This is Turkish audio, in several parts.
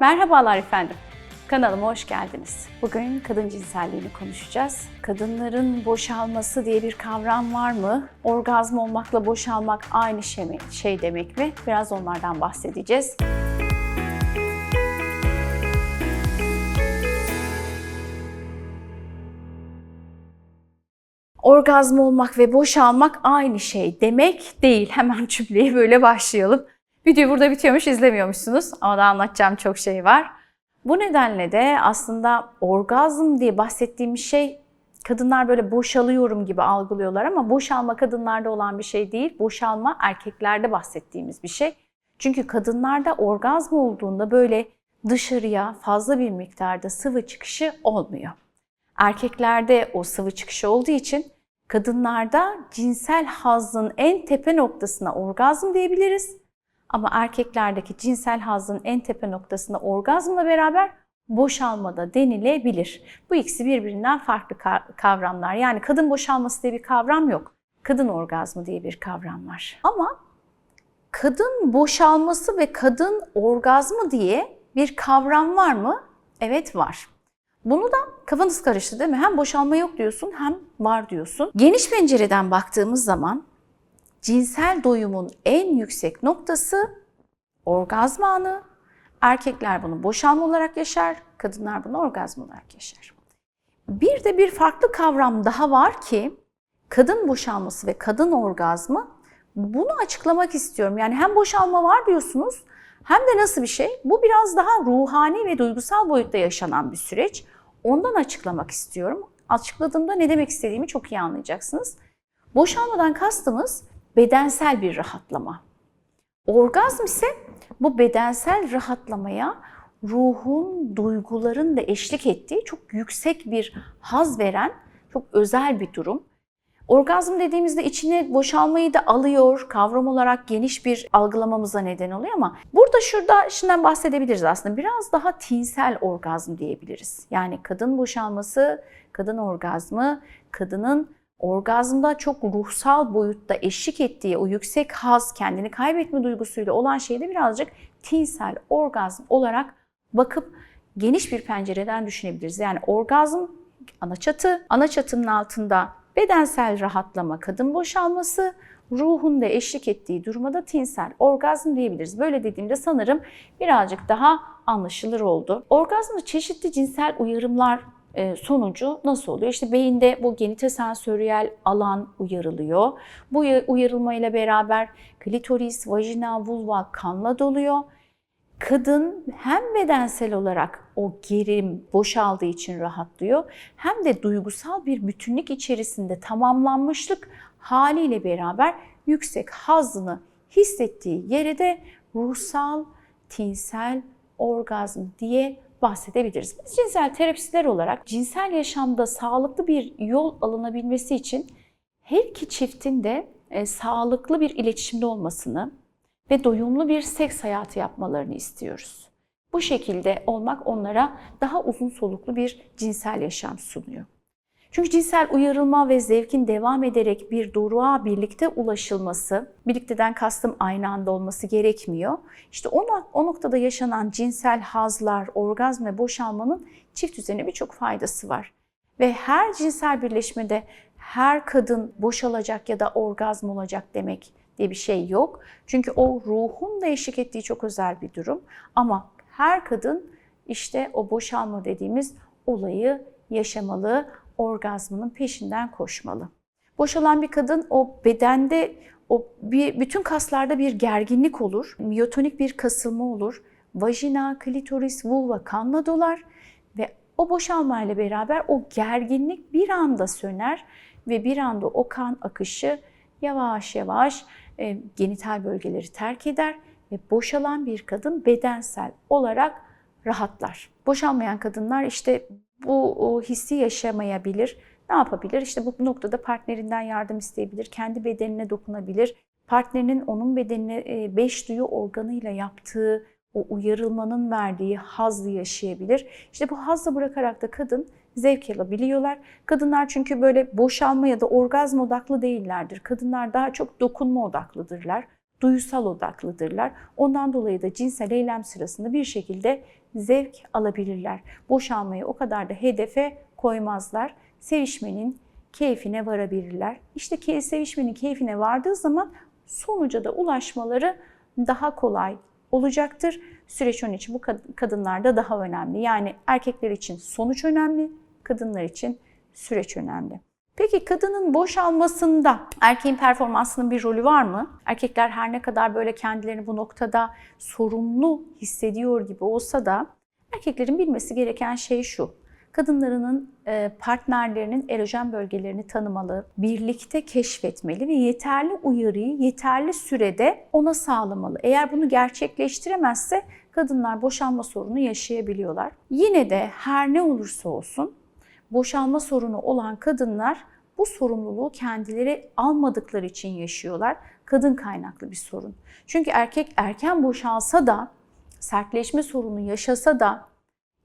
Merhabalar efendim. Kanalıma hoş geldiniz. Bugün kadın cinselliğini konuşacağız. Kadınların boşalması diye bir kavram var mı? Orgazm olmakla boşalmak aynı şey, mi, şey demek mi? Biraz onlardan bahsedeceğiz. Orgazm olmak ve boşalmak aynı şey demek değil. Hemen cümleyi böyle başlayalım. Video burada bitiyormuş, izlemiyormuşsunuz ama da anlatacağım çok şey var. Bu nedenle de aslında orgazm diye bahsettiğimiz şey kadınlar böyle boşalıyorum gibi algılıyorlar ama boşalma kadınlarda olan bir şey değil. Boşalma erkeklerde bahsettiğimiz bir şey. Çünkü kadınlarda orgazm olduğunda böyle dışarıya fazla bir miktarda sıvı çıkışı olmuyor. Erkeklerde o sıvı çıkışı olduğu için kadınlarda cinsel hazzın en tepe noktasına orgazm diyebiliriz. Ama erkeklerdeki cinsel hazzın en tepe noktasında orgazmla beraber boşalmada denilebilir. Bu ikisi birbirinden farklı kavramlar. Yani kadın boşalması diye bir kavram yok. Kadın orgazmı diye bir kavram var. Ama kadın boşalması ve kadın orgazmı diye bir kavram var mı? Evet var. Bunu da kafanız karıştı değil mi? Hem boşalma yok diyorsun hem var diyorsun. Geniş pencereden baktığımız zaman cinsel doyumun en yüksek noktası orgazm anı. Erkekler bunu boşalma olarak yaşar, kadınlar bunu orgazm olarak yaşar. Bir de bir farklı kavram daha var ki kadın boşalması ve kadın orgazmı bunu açıklamak istiyorum. Yani hem boşalma var diyorsunuz hem de nasıl bir şey? Bu biraz daha ruhani ve duygusal boyutta yaşanan bir süreç. Ondan açıklamak istiyorum. Açıkladığımda ne demek istediğimi çok iyi anlayacaksınız. Boşalmadan kastımız bedensel bir rahatlama. Orgazm ise bu bedensel rahatlamaya ruhun, duyguların da eşlik ettiği çok yüksek bir haz veren çok özel bir durum. Orgazm dediğimizde içine boşalmayı da alıyor, kavram olarak geniş bir algılamamıza neden oluyor ama burada şurada şimdiden bahsedebiliriz aslında. Biraz daha tinsel orgazm diyebiliriz. Yani kadın boşalması, kadın orgazmı, kadının orgazmda çok ruhsal boyutta eşlik ettiği o yüksek haz, kendini kaybetme duygusuyla olan şeyde birazcık tinsel orgazm olarak bakıp geniş bir pencereden düşünebiliriz. Yani orgazm ana çatı, ana çatının altında bedensel rahatlama, kadın boşalması, ruhun da eşlik ettiği duruma tinsel orgazm diyebiliriz. Böyle dediğimde sanırım birazcık daha anlaşılır oldu. Orgazmda çeşitli cinsel uyarımlar sonucu nasıl oluyor? İşte beyinde bu genitosensöriyel alan uyarılıyor. Bu uyarılmayla beraber klitoris, vajina, vulva kanla doluyor. Kadın hem bedensel olarak o gerim boşaldığı için rahatlıyor hem de duygusal bir bütünlük içerisinde tamamlanmışlık haliyle beraber yüksek hazını hissettiği yere de ruhsal, tinsel orgazm diye bahsedebiliriz. Biz cinsel terapistler olarak cinsel yaşamda sağlıklı bir yol alınabilmesi için her iki çiftin de e, sağlıklı bir iletişimde olmasını ve doyumlu bir seks hayatı yapmalarını istiyoruz. Bu şekilde olmak onlara daha uzun soluklu bir cinsel yaşam sunuyor. Çünkü cinsel uyarılma ve zevkin devam ederek bir doruğa birlikte ulaşılması, birlikteden kastım aynı anda olması gerekmiyor. İşte o, o noktada yaşanan cinsel hazlar, orgazm ve boşalmanın çift üzerine birçok faydası var. Ve her cinsel birleşmede her kadın boşalacak ya da orgazm olacak demek diye bir şey yok. Çünkü o ruhun da eşlik ettiği çok özel bir durum. Ama her kadın işte o boşalma dediğimiz olayı yaşamalı, orgazmının peşinden koşmalı. Boşalan bir kadın o bedende o bir, bütün kaslarda bir gerginlik olur, miyotonik bir kasılma olur. Vajina, klitoris, vulva kanla dolar ve o boşalma ile beraber o gerginlik bir anda söner ve bir anda o kan akışı yavaş yavaş e, genital bölgeleri terk eder ve boşalan bir kadın bedensel olarak rahatlar. Boşanmayan kadınlar işte bu hissi yaşamayabilir. Ne yapabilir? İşte bu noktada partnerinden yardım isteyebilir, kendi bedenine dokunabilir. Partnerinin onun bedenine e, beş duyu organıyla yaptığı o uyarılmanın verdiği hazzı yaşayabilir. İşte bu hazzı bırakarak da kadın zevk alabiliyorlar. Kadınlar çünkü böyle boşalma ya da orgazm odaklı değillerdir. Kadınlar daha çok dokunma odaklıdırlar, duyusal odaklıdırlar. Ondan dolayı da cinsel eylem sırasında bir şekilde zevk alabilirler. Boşalmayı o kadar da hedefe koymazlar. Sevişmenin keyfine varabilirler. İşte sevişmenin keyfine vardığı zaman sonuca da ulaşmaları daha kolay olacaktır. Süreç onun için bu kad- kadınlarda daha önemli. Yani erkekler için sonuç önemli, kadınlar için süreç önemli. Peki kadının boşalmasında erkeğin performansının bir rolü var mı? Erkekler her ne kadar böyle kendilerini bu noktada sorumlu hissediyor gibi olsa da erkeklerin bilmesi gereken şey şu. Kadınlarının e, partnerlerinin erojen bölgelerini tanımalı, birlikte keşfetmeli ve yeterli uyarıyı yeterli sürede ona sağlamalı. Eğer bunu gerçekleştiremezse kadınlar boşanma sorunu yaşayabiliyorlar. Yine de her ne olursa olsun boşanma sorunu olan kadınlar bu sorumluluğu kendileri almadıkları için yaşıyorlar. Kadın kaynaklı bir sorun. Çünkü erkek erken boşalsa da, sertleşme sorunu yaşasa da,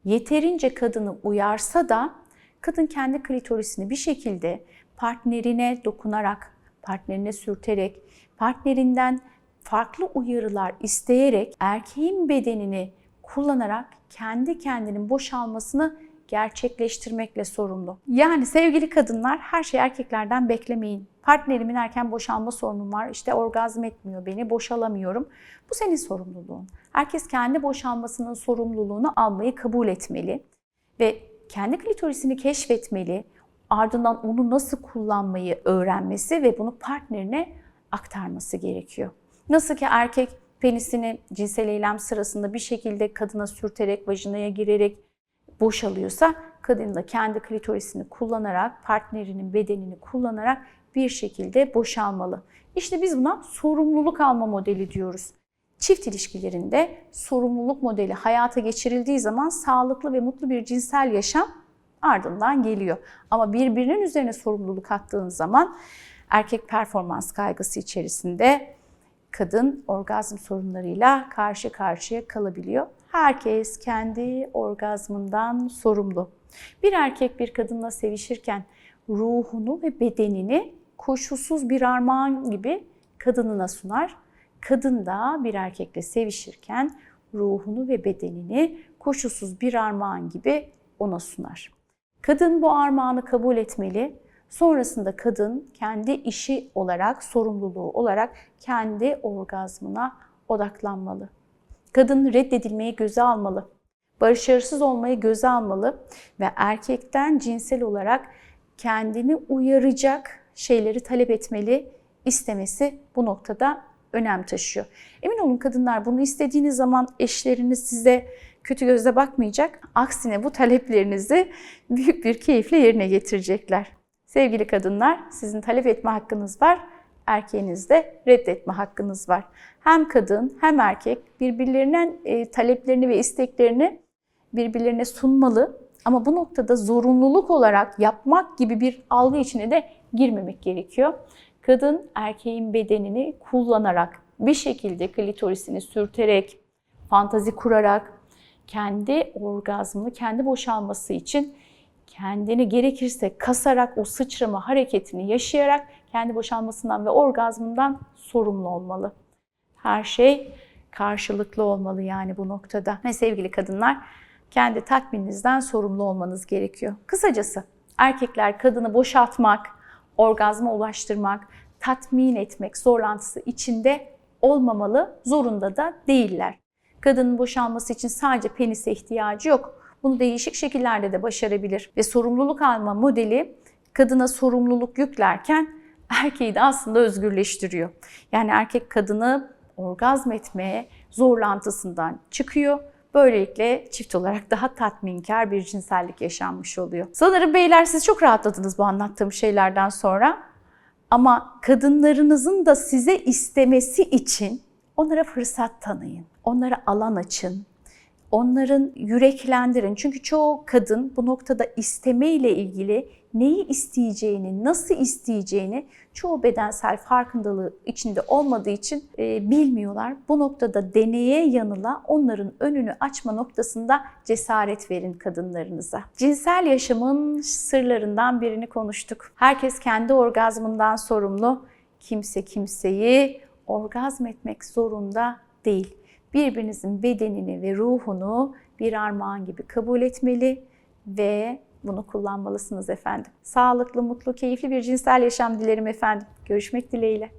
yeterince kadını uyarsa da kadın kendi klitorisini bir şekilde partnerine dokunarak, partnerine sürterek, partnerinden farklı uyarılar isteyerek erkeğin bedenini kullanarak kendi kendinin boşalmasını gerçekleştirmekle sorumlu. Yani sevgili kadınlar her şeyi erkeklerden beklemeyin. Partnerimin erken boşalma sorunum var, işte orgazm etmiyor beni, boşalamıyorum. Bu senin sorumluluğun. Herkes kendi boşalmasının sorumluluğunu almayı kabul etmeli ve kendi klitorisini keşfetmeli, ardından onu nasıl kullanmayı öğrenmesi ve bunu partnerine aktarması gerekiyor. Nasıl ki erkek penisini cinsel eylem sırasında bir şekilde kadına sürterek, vajinaya girerek boşalıyorsa kadın da kendi klitorisini kullanarak, partnerinin bedenini kullanarak bir şekilde boşalmalı. İşte biz buna sorumluluk alma modeli diyoruz. Çift ilişkilerinde sorumluluk modeli hayata geçirildiği zaman sağlıklı ve mutlu bir cinsel yaşam ardından geliyor. Ama birbirinin üzerine sorumluluk attığın zaman erkek performans kaygısı içerisinde kadın orgazm sorunlarıyla karşı karşıya kalabiliyor. Herkes kendi orgazmından sorumlu. Bir erkek bir kadınla sevişirken ruhunu ve bedenini koşulsuz bir armağan gibi kadınına sunar. Kadın da bir erkekle sevişirken ruhunu ve bedenini koşulsuz bir armağan gibi ona sunar. Kadın bu armağanı kabul etmeli. Sonrasında kadın kendi işi olarak, sorumluluğu olarak kendi orgazmına odaklanmalı. Kadın reddedilmeyi göze almalı. Başarısız olmayı göze almalı ve erkekten cinsel olarak kendini uyaracak şeyleri talep etmeli, istemesi bu noktada önem taşıyor. Emin olun kadınlar bunu istediğiniz zaman eşleriniz size kötü gözle bakmayacak. Aksine bu taleplerinizi büyük bir keyifle yerine getirecekler. Sevgili kadınlar, sizin talep etme hakkınız var, erkeğinizde reddetme hakkınız var. Hem kadın hem erkek birbirlerinin e, taleplerini ve isteklerini birbirlerine sunmalı. Ama bu noktada zorunluluk olarak yapmak gibi bir algı içine de girmemek gerekiyor. Kadın erkeğin bedenini kullanarak bir şekilde klitorisini sürterek, fantazi kurarak, kendi orgazmını, kendi boşalması için kendini gerekirse kasarak o sıçrama hareketini yaşayarak kendi boşalmasından ve orgazmından sorumlu olmalı. Her şey karşılıklı olmalı yani bu noktada. Ve sevgili kadınlar kendi tatmininizden sorumlu olmanız gerekiyor. Kısacası erkekler kadını boşaltmak, orgazma ulaştırmak, tatmin etmek zorlantısı içinde olmamalı, zorunda da değiller. Kadının boşalması için sadece penise ihtiyacı yok. Bunu değişik şekillerde de başarabilir. Ve sorumluluk alma modeli kadına sorumluluk yüklerken erkeği de aslında özgürleştiriyor. Yani erkek kadını orgazm etmeye zorlantısından çıkıyor. Böylelikle çift olarak daha tatminkar bir cinsellik yaşanmış oluyor. Sanırım beyler siz çok rahatladınız bu anlattığım şeylerden sonra. Ama kadınlarınızın da size istemesi için onlara fırsat tanıyın. Onlara alan açın. Onların yüreklendirin. Çünkü çoğu kadın bu noktada isteme ile ilgili neyi isteyeceğini, nasıl isteyeceğini çoğu bedensel farkındalığı içinde olmadığı için e, bilmiyorlar. Bu noktada deneye yanıla onların önünü açma noktasında cesaret verin kadınlarınıza. Cinsel yaşamın sırlarından birini konuştuk. Herkes kendi orgazmından sorumlu. Kimse kimseyi orgazm etmek zorunda değil birbirinizin bedenini ve ruhunu bir armağan gibi kabul etmeli ve bunu kullanmalısınız efendim. Sağlıklı, mutlu, keyifli bir cinsel yaşam dilerim efendim. Görüşmek dileğiyle.